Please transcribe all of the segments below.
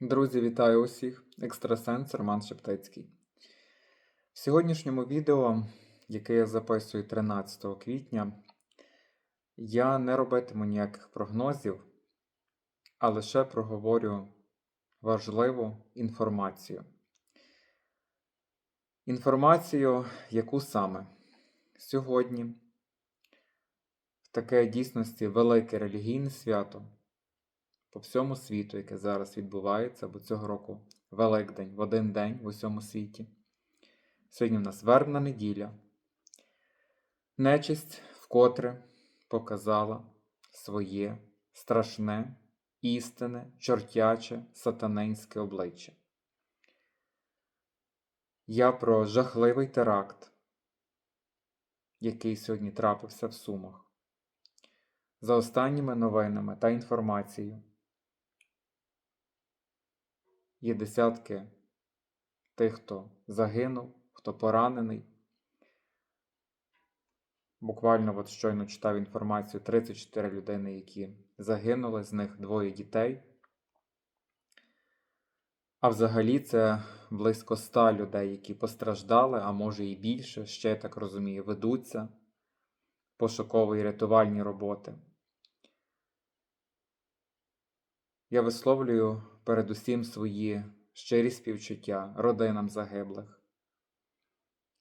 Друзі, вітаю усіх! Екстрасенс Роман Шептицький. В сьогоднішньому відео, яке я записую 13 квітня, я не робитиму ніяких прогнозів, а лише проговорю важливу інформацію. Інформацію, яку саме сьогодні, в таке дійсності велике релігійне свято по всьому світу, яке зараз відбувається, бо цього року Великдень в один день в усьому світі. Сьогодні в нас вербна неділя. Нечисть вкотре показала своє страшне, істинне, чортяче, сатанинське обличчя. Я про жахливий теракт, який сьогодні трапився в Сумах. За останніми новинами та інформацією, є десятки тих, хто загинув, хто поранений. Буквально от щойно читав інформацію 34 людини, які загинули, з них двоє дітей. А взагалі це близько 100 людей, які постраждали, а може і більше, ще я так розумію, ведуться пошукові рятувальні роботи. Я висловлюю передусім свої щирі співчуття родинам загиблих,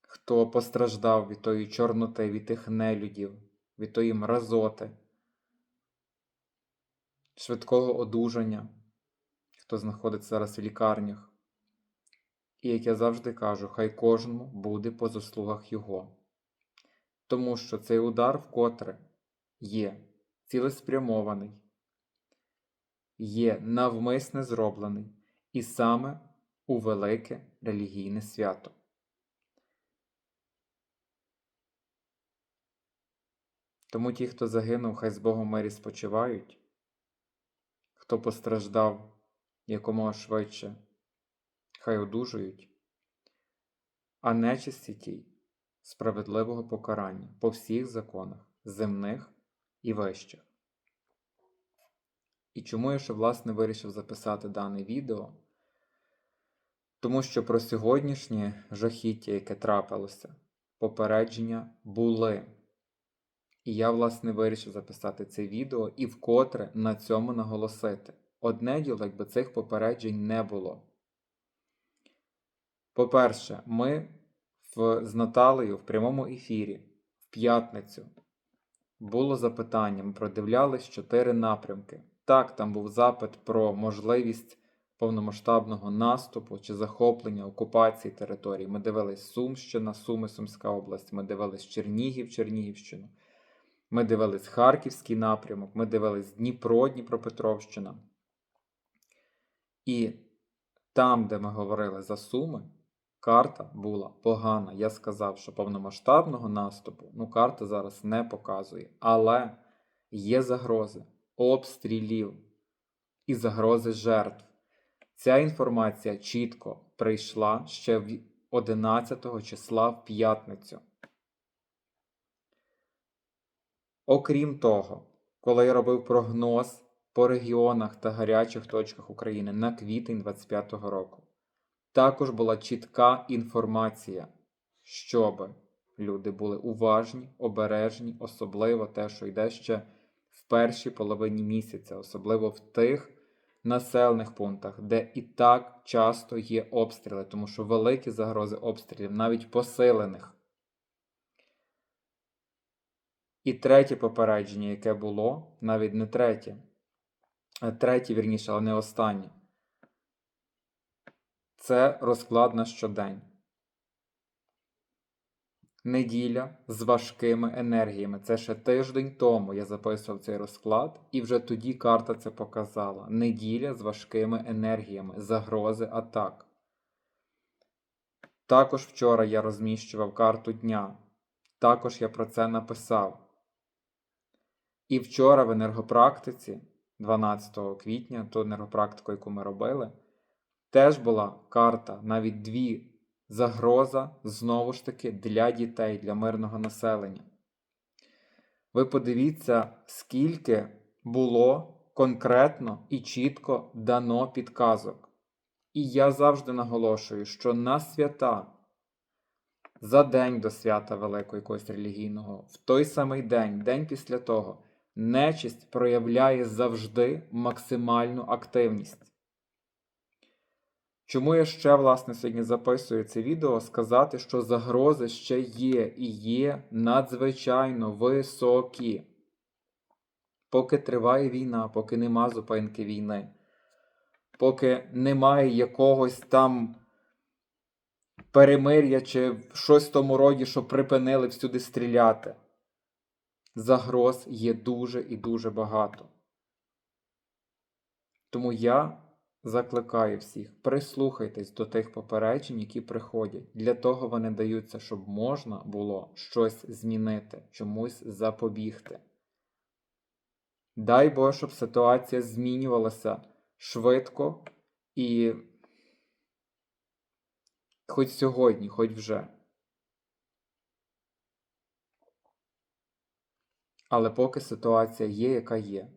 хто постраждав від тої чорноти, від тих нелюдів, від тої мразоти, швидкого одужання, хто знаходиться зараз в лікарнях. І як я завжди кажу, хай кожному буде по заслугах його. Тому що цей удар вкотре є цілеспрямований є навмисне зроблений і саме у велике релігійне свято. Тому ті, хто загинув, хай з Богом мирі спочивають, хто постраждав якомога швидше, хай одужують, а нечисті тій справедливого покарання по всіх законах земних і вищих. І чому я ще, власне, вирішив записати дане відео? Тому що про сьогоднішнє жахіття, яке трапилося, попередження були. І я, власне, вирішив записати це відео і вкотре на цьому наголосити. Одне діло, якби цих попереджень не було. По-перше, ми в, з Наталею в прямому ефірі в п'ятницю було запитання, ми продивлялись чотири напрямки. Так, там був запит про можливість повномасштабного наступу чи захоплення окупації території. Ми дивились Сумщина, Суми, Сумська область, ми дивились Чернігів, Чернігівщину, ми дивились Харківський напрямок, ми дивились Дніпро, Дніпропетровщина. І там, де ми говорили за Суми, карта була погана. Я сказав, що повномасштабного наступу ну, карта зараз не показує. Але є загрози обстрілів і загрози жертв. Ця інформація чітко прийшла ще 11 числа в п'ятницю. Окрім того, коли я робив прогноз по регіонах та гарячих точках України на квітень 2025 року, також була чітка інформація, щоб люди були уважні, обережні, особливо те, що йде ще в першій половині місяця, особливо в тих населених пунктах, де і так часто є обстріли, тому що великі загрози обстрілів, навіть посилених. І третє попередження, яке було, навіть не третє, третє, вірніше, але не останнє. Це розклад на щодень неділя з важкими енергіями. Це ще тиждень тому я записував цей розклад, і вже тоді карта це показала. Неділя з важкими енергіями, загрози атак. Також вчора я розміщував карту дня. Також я про це написав. І вчора в енергопрактиці, 12 квітня, ту енергопрактику, яку ми робили, теж була карта, навіть дві загроза знову ж таки для дітей, для мирного населення. Ви подивіться, скільки було конкретно і чітко дано підказок. І я завжди наголошую, що на свята, за день до свята великого якогось релігійного, в той самий день, день після того, нечисть проявляє завжди максимальну активність. Чому я ще, власне, сьогодні записую це відео, сказати, що загрози ще є і є надзвичайно високі. Поки триває війна, поки нема зупинки війни, поки немає якогось там перемир'я чи щось в тому роді, що припинили всюди стріляти. Загроз є дуже і дуже багато. Тому я закликаю всіх, прислухайтесь до тих попереджень, які приходять. Для того вони даються, щоб можна було щось змінити, чомусь запобігти. Дай Боже, щоб ситуація змінювалася швидко і хоч сьогодні, хоч вже. Але поки ситуація є, яка є.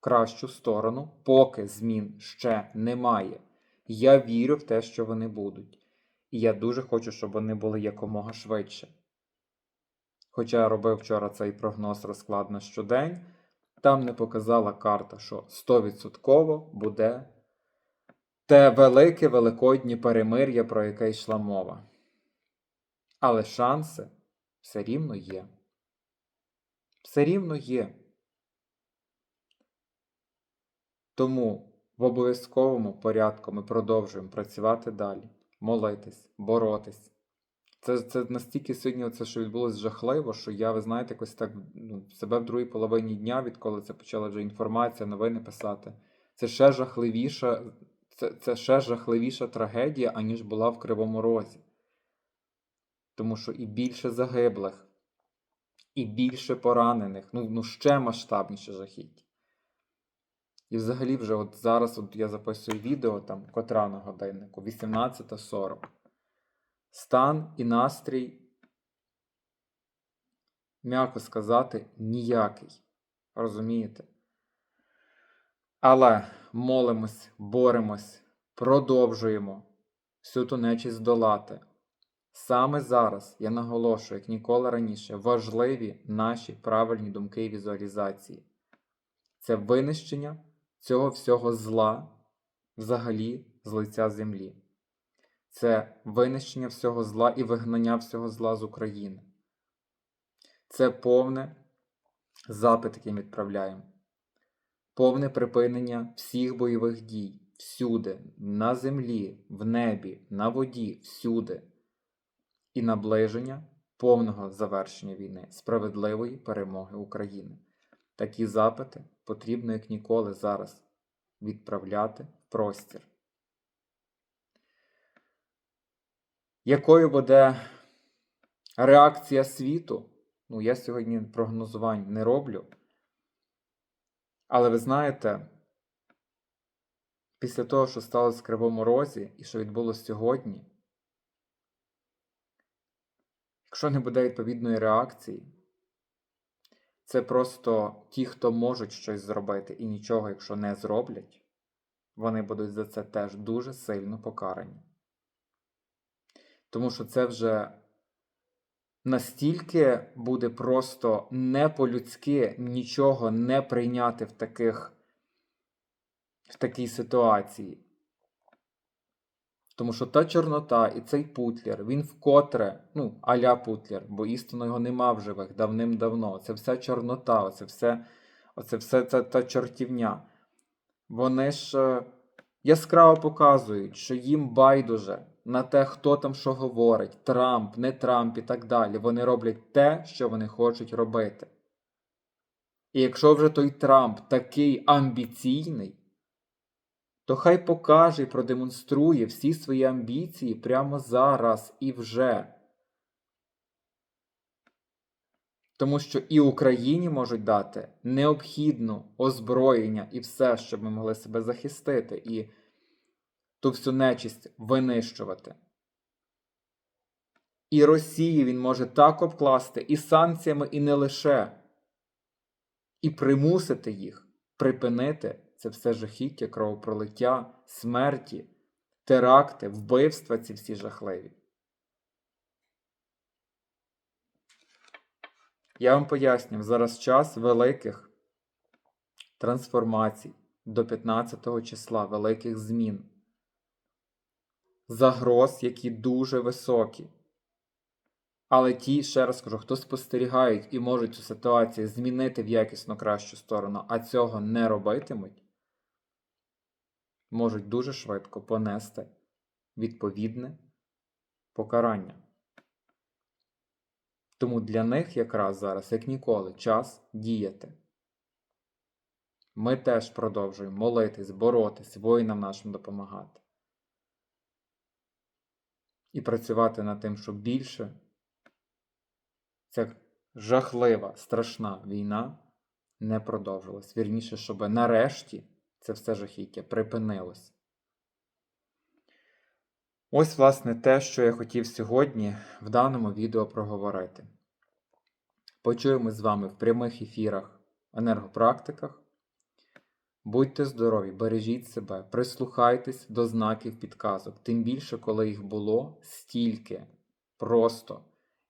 Кращу сторону, поки змін ще немає. Я вірю в те, що вони будуть. І я дуже хочу, щоб вони були якомога швидше. Хоча я робив вчора цей прогноз розклад на щодень, там не показала карта, що 100% буде те велике великоднє перемир'я, про яке йшла мова. Але шанси все рівно є. Все рівно є. Тому в обов'язковому порядку ми продовжуємо працювати далі, молитись, боротись. Це, це настільки сьогодні це, що відбулося жахливо, що я, ви знаєте, якось так ну, себе в другій половині дня, відколи це почала вже інформація, новини писати. Це ще жахливіша, це, це ще жахливіша трагедія, аніж була в Кривому Розі. Тому що і більше загиблих, і більше поранених, ну, ну ще масштабніше жахіття. І взагалі вже от зараз от я записую відео, там котра на годиннику, 18.40. Стан і настрій, м'яко сказати, ніякий. Розумієте? Але молимось, боремось, продовжуємо всю ту нечість долати. Саме зараз, я наголошую, як ніколи раніше, важливі наші правильні думки і візуалізації. Це винищення цього всього зла взагалі з лиця землі. Це винищення всього зла і вигнання всього зла з України. Це повне запит, який ми відправляємо. Повне припинення всіх бойових дій всюди, на землі, в небі, на воді, всюди. І наближення повного завершення війни, справедливої перемоги України. Такі запити потрібно як ніколи зараз відправляти в простір. Якою буде реакція світу? Ну, я сьогодні прогнозувань не роблю. Але ви знаєте, після того, що сталося в Кривому Розі і що відбулося сьогодні, якщо не буде відповідної реакції, це просто ті, хто можуть щось зробити і нічого, якщо не зроблять, вони будуть за це теж дуже сильно покарані. Тому що це вже настільки буде просто не по-людськи нічого не прийняти в таких, в такій ситуації. Тому що та Чорнота і цей Путлер, він вкотре, ну, аля Путлер, бо істинно його нема в живих давним-давно. Це вся Чорнота, оце все, оце все це та чортівня. Вони ж е, яскраво показують, що їм байдуже на те, хто там що говорить, Трамп, не Трамп і так далі. Вони роблять те, що вони хочуть робити. І якщо вже той Трамп такий амбіційний, то хай покаже і продемонструє всі свої амбіції прямо зараз і вже. Тому що і Україні можуть дати необхідне озброєння і все, щоб ми могли себе захистити і ту всю нечисть винищувати. І Росії він може так обкласти і санкціями, і не лише, і примусити їх припинити це все жахіття, кровопролиття, смерті, теракти, вбивства ці всі жахливі. Я вам пояснюю, зараз час великих трансформацій до 15 числа, великих змін, загроз, які дуже високі. Але ті, ще раз кажу, хто спостерігають і можуть цю ситуацію змінити в якісно кращу сторону, а цього не робитимуть, можуть дуже швидко понести відповідне покарання. Тому для них якраз зараз, як ніколи, час діяти. Ми теж продовжуємо молитись, боротись, воїнам нашим допомагати. І працювати над тим, щоб більше ця жахлива, страшна війна не продовжилась. Вірніше, щоб нарешті це все жахіття припинилось. Ось, власне, те, що я хотів сьогодні в даному відео проговорити. Почуємо з вами в прямих ефірах, енергопрактиках. Будьте здорові, бережіть себе, прислухайтесь до знаків підказок, тим більше, коли їх було стільки просто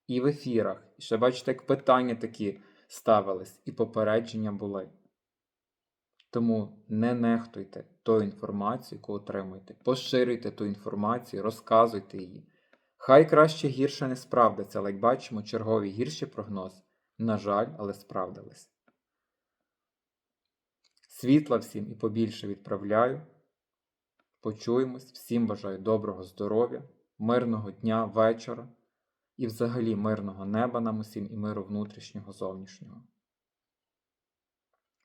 і в ефірах. І ще бачите, як питання такі ставились, і попередження були. Тому не нехтуйте тою інформацією, яку отримуєте. Поширюйте ту інформацію, розказуйте її. Хай краще гірше не справдиться, але як бачимо, черговий гірший прогноз, на жаль, але справдились. Світла всім і побільше відправляю. Почуємось, всім бажаю доброго здоров'я, мирного дня, вечора і взагалі мирного неба нам усім і миру внутрішнього, зовнішнього.